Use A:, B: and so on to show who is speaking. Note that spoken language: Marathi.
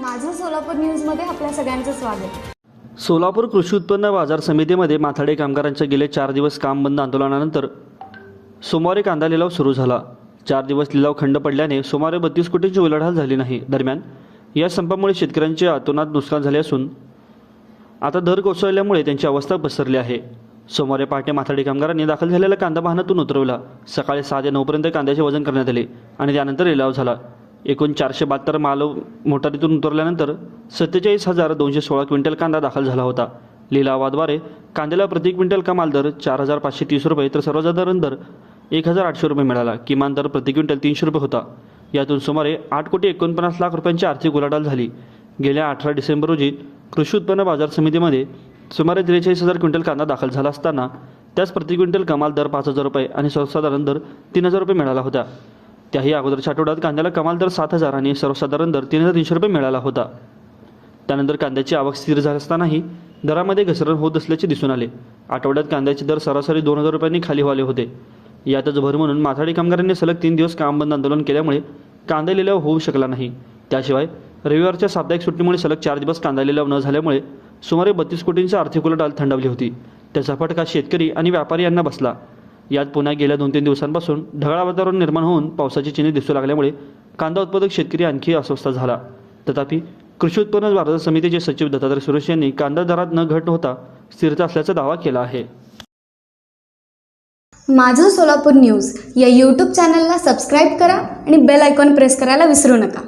A: माझं सोलापूर न्यूजमध्ये आपल्या सगळ्यांचं स्वागत.
B: सोलापूर कृषी उत्पन्न बाजार समितीमध्ये माथाडे कामगारांच्या गेले चार दिवस काम बंद आंदोलनानंतर सोमवारी कांदा लिलाव सुरू झाला. चार दिवस लिलाव खंड पडल्याने सुमारे बत्तीस कोटींची उलाढाल झाली नाही. दरम्यान या संपामुळे शेतकऱ्यांचे अतोनात नुकसान झाले असून आता दर कोसळल्यामुळे त्यांची अवस्था पसरली आहे. सोमवारी पहाटे माथाडी कामगारांनी दाखल झालेला कांदा वाहनातून उतरवला. सकाळी सहा ते नऊपर्यंत कांद्याचे वजन करण्यात आले आणि त्यानंतर लिलाव झाला. एकूण चारशे बहात्तर माल मोटारीतून उतरल्यानंतर सत्तेचाळीस हजार दोनशे सोळा क्विंटल कांदा दाखल झाला होता. लिलावाद्वारे कांद्याला प्रति क्विंटल कमाल दर चार हजार पाचशे तीस रुपये तर सर्वसाधारण दर एक हजार आठशे रुपये मिळाला. किमान दर प्रति क्विंटल तीनशे रुपये होता. यातून सुमारे आठ कोटी एकोणपन्नास लाख रुपयांची आर्थिक उलाढाल झाली. गेल्या अठरा डिसेंबर रोजी कृषी उत्पन्न बाजार समितीमध्ये सुमारे त्रेचाळीस हजार क्विंटल कांदा दाखल झाला असताना त्यास प्रति क्विंटल कमाल दर पाच हजार रुपये आणि सर्वसाधारण दर तीन हजार रुपये मिळाला होता. त्याही अगोदरच्या आठवड्यात कांद्याला कमाल दर सात हजार आणि सर्वसाधारण दर तीन हजार तीनशे रुपये मिळाला होता. त्यानंतर कांद्याची आवक स्थिर झाली असतानाही दरामध्ये घसरण होत असल्याचे दिसून आले. आठवड्यात कांद्याचे दर सरासरी दोन हजार रुपयांनी खाली व्हाले होते. यातच भर म्हणून माथाडी कामगारांनी सलग तीन दिवस काम बंद आंदोलन केल्यामुळे कांदा लिलाव होऊ शकला नाही. त्याशिवाय रविवारच्या साप्ताहिक सुट्टीमुळे सलग चार दिवस कांदा लिलाव न झाल्यामुळे सुमारे बत्तीस कोटींची आर्थिक उलाढाल थंडावली होती. त्याचा फटका शेतकरी आणि व्यापारी यांना बसला. यात पुन्हा गेल्या दोन तीन दिवसांपासून ढगाळ वातावरण निर्माण होऊन पावसाची चिन्हे दिसू लागल्यामुळे कांदा उत्पादक शेतकरी आणखी अस्वस्थ झाला. तथापि कृषी उत्पन्न बाजार समितीचे सचिव दत्तात्रय सुरेश यांनी कांदा दरात न घट होता स्थिरता असल्याचा दावा केला आहे.
A: माझं सोलापूर न्यूज या यूट्यूब चॅनलला सबस्क्राईब करा आणि बेल आयकॉन प्रेस करायला विसरू नका.